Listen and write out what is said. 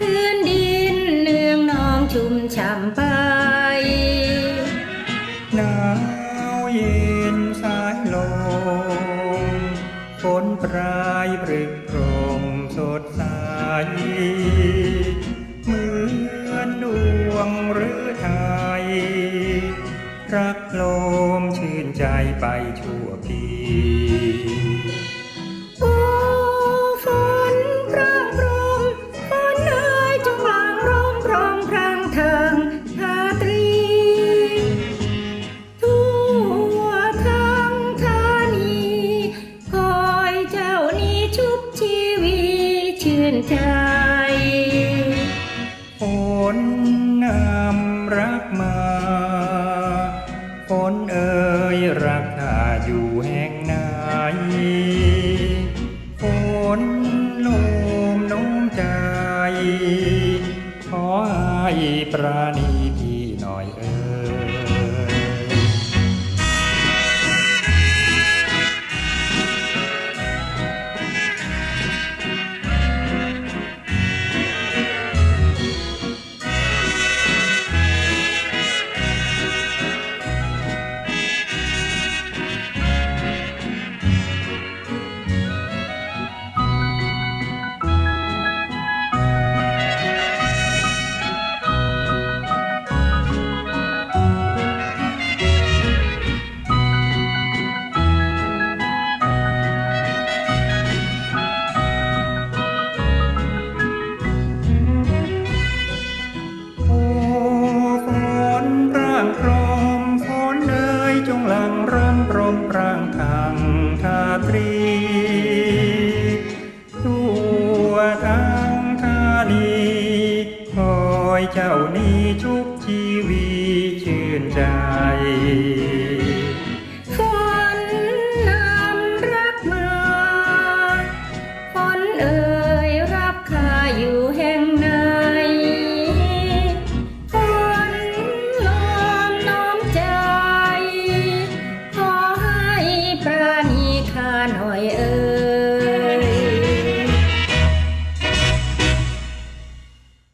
พื้นดินเนืองนองชุ่มฉ่ำไปหนาวเย็นสายลมฝนปลายปรึกพรมสดใสเหมือนดวงหรือไทย รักลมชื่นใจไปชั่วพี ใจฝนนำรักมาฝนเอ่ยรักข้าอยู่แห่งไหนฝนโน้มโน้มใจ ขอให้ปราณีพี่หน่อยเอ่ย หลังร่มพรมปร่างทางทาตรีตัวทางธานีคอยเจ้านี้ชุบชีวีชื่นใจ Yeah.